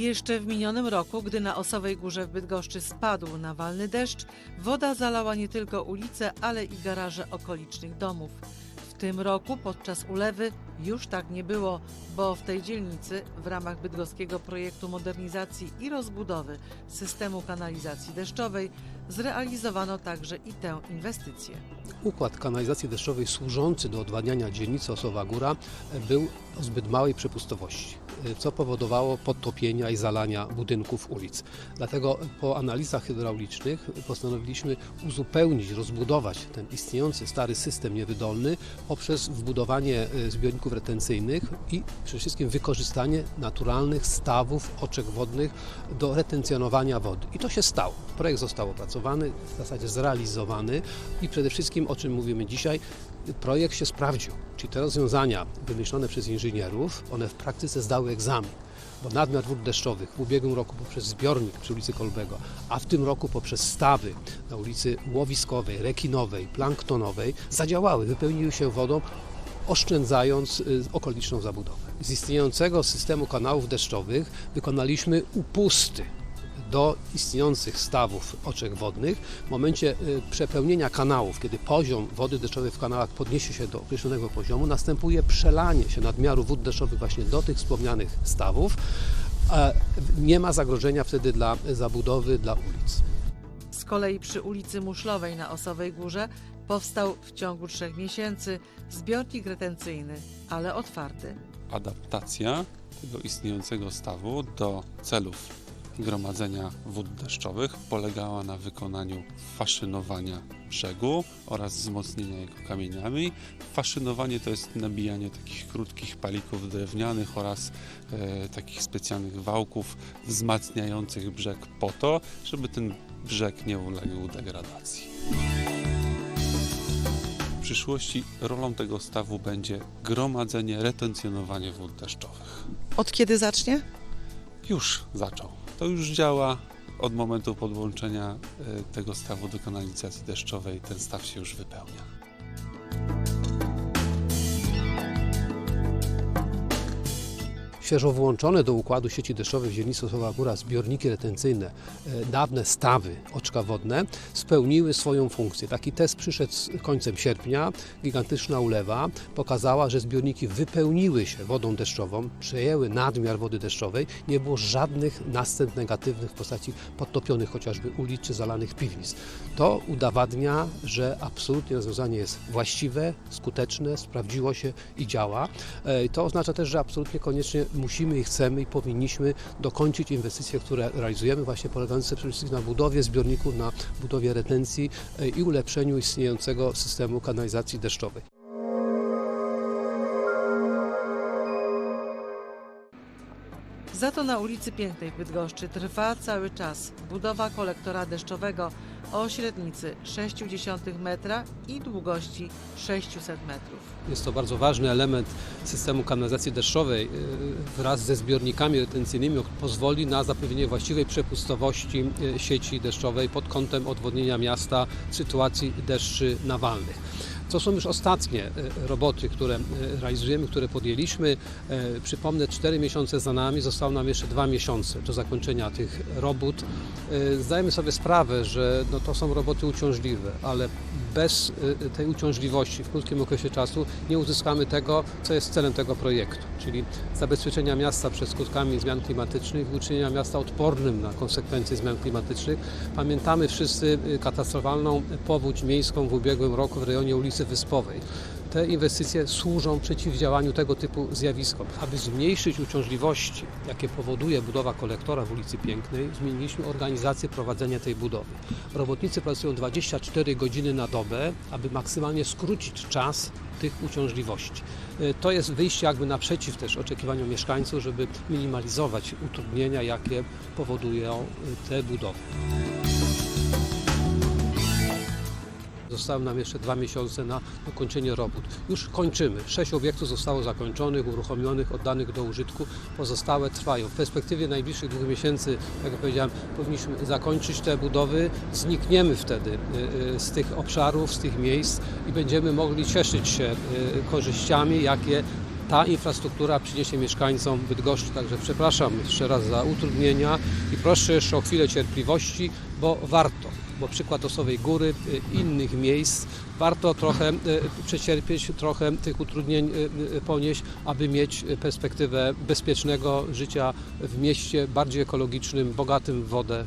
Jeszcze w minionym roku, gdy na Osowej Górze w Bydgoszczy spadł nawalny deszcz, woda zalała nie tylko ulice, ale i garaże okolicznych domów. W tym roku podczas ulewy już tak nie było, bo w tej dzielnicy w ramach bydgoskiego projektu modernizacji i rozbudowy systemu kanalizacji deszczowej zrealizowano także i tę inwestycję. Układ kanalizacji deszczowej służący do odwadniania dzielnicy Osowa Góra był o zbyt małej przepustowości, co powodowało podtopienia i zalania budynków ulic. Dlatego po analizach hydraulicznych postanowiliśmy uzupełnić, rozbudować ten istniejący stary system niewydolny poprzez wbudowanie e, zbiorników retencyjnych i przede wszystkim wykorzystanie naturalnych stawów oczek wodnych do retencjonowania wody. I to się stało. Projekt został opracowany, w zasadzie zrealizowany i przede wszystkim, o czym mówimy dzisiaj, projekt się sprawdził. Czyli te rozwiązania wymyślone przez inżynierów, one w praktyce zdały egzamin. Bo nadmiar wód deszczowych w ubiegłym roku poprzez zbiornik przy ulicy Kolbego, a w tym roku poprzez stawy na ulicy Łowiskowej, Rekinowej, Planktonowej zadziałały, wypełniły się wodą, oszczędzając y, okoliczną zabudowę. Z istniejącego systemu kanałów deszczowych wykonaliśmy upusty do istniejących stawów oczek wodnych. W momencie y, przepełnienia kanałów, kiedy poziom wody deszczowej w kanałach podniesie się do określonego poziomu, następuje przelanie się nadmiaru wód deszczowych właśnie do tych wspomnianych stawów. a Nie ma zagrożenia wtedy dla zabudowy, dla ulic. Z kolei przy ulicy Muszlowej na Osowej Górze powstał w ciągu trzech miesięcy zbiornik retencyjny, ale otwarty. adaptacja tego istniejącego stawu do celów gromadzenia wód deszczowych polegała na wykonaniu faszynowania brzegu oraz wzmocnienia jego kamieniami. Faszynowanie to jest nabijanie takich krótkich palików drewnianych oraz e, takich specjalnych wałków wzmacniających brzeg po to, żeby ten brzeg nie uległ degradacji. W przyszłości rolą tego stawu będzie gromadzenie, retencjonowanie wód deszczowych. Od kiedy zacznie? Już zaczął. To już działa od momentu podłączenia e, tego stawu do kanalizacji deszczowej. Ten staw się już wypełnia. Świeżo włączone do układu sieci deszczowej w dzielnicy Osowa Góra zbiorniki retencyjne, e, dawne stawy oczka wodne spełniły swoją funkcję. Taki test przyszedł z końcem sierpnia. Gigantyczna ulewa pokazała, że zbiorniki wypełniły się wodą deszczową, przejęły nadmiar wody deszczowej. Nie było żadnych następ negatywnych w postaci podtopionych chociażby ulic czy zalanych piwnic. To udowadnia, że absolutnie rozwiązanie jest właściwe, skuteczne, sprawdziło się i działa. E, To oznacza też, że absolutnie koniecznie musimy i chcemy i powinniśmy dokończyć inwestycje, które realizujemy, właśnie polegające przede wszystkim na budowie zbiorników, na budowie retencji e, i ulepszeniu istniejącego systemu kanalizacji deszczowej. Za to na ulicy Pięknej w Bydgoszczy trwa cały czas budowa kolektora deszczowego o średnicy 0,6 metra i długości 600 metrów. Jest to bardzo ważny element systemu kanalizacji deszczowej e, wraz ze zbiornikami retencyjnymi pozwoli na zapewnienie właściwej przepustowości e, sieci deszczowej pod kątem odwodnienia miasta w sytuacji deszczy nawalnych. To są już ostatnie e, roboty, które e, realizujemy, które podjęliśmy. E, Przypomnę, 4 miesiące za nami, zostało nam jeszcze 2 miesiące do zakończenia tych robót. Zdajemy sobie sprawę, że no to są roboty uciążliwe, ale bez e, tej uciążliwości w krótkim okresie czasu nie uzyskamy tego, co jest celem tego projektu, czyli zabezpieczenia miasta przed skutkami zmian klimatycznych uczynienia miasta odpornym na konsekwencje zmian klimatycznych. Pamiętamy wszyscy e, katastrofalną powódź miejską w ubiegłym roku w rejonie ulicy Wyspowej. Te inwestycje służą przeciwdziałaniu tego typu zjawiskom. Aby zmniejszyć uciążliwości, jakie powoduje budowa kolektora w ulicy Pięknej, zmieniliśmy organizację prowadzenia tej budowy. Robotnicy pracują 24 godziny na dobę, aby maksymalnie skrócić czas tych uciążliwości. E, To jest wyjście jakby naprzeciw też oczekiwaniom mieszkańców, żeby minimalizować utrudnienia, jakie powodują e, te budowy. Zostały nam jeszcze dwa miesiące na dokończenie robót. Już kończymy. Sześć obiektów zostało zakończonych, uruchomionych, oddanych do użytku. Pozostałe trwają. W perspektywie najbliższych dwóch miesięcy, jak powiedziałem, powinniśmy zakończyć te budowy. Znikniemy wtedy y, y, z tych obszarów, z tych miejsc i będziemy mogli cieszyć się y, korzyściami, jakie ta infrastruktura przyniesie mieszkańcom Bydgoszczy. Także przepraszam jeszcze raz za utrudnienia i proszę jeszcze o chwilę cierpliwości, bo warto, bo przykład Osowej Góry, y, innych miejsc, warto trochę y, przecierpieć, trochę tych utrudnień y, ponieść, aby mieć perspektywę bezpiecznego życia w mieście, bardziej ekologicznym, bogatym w wodę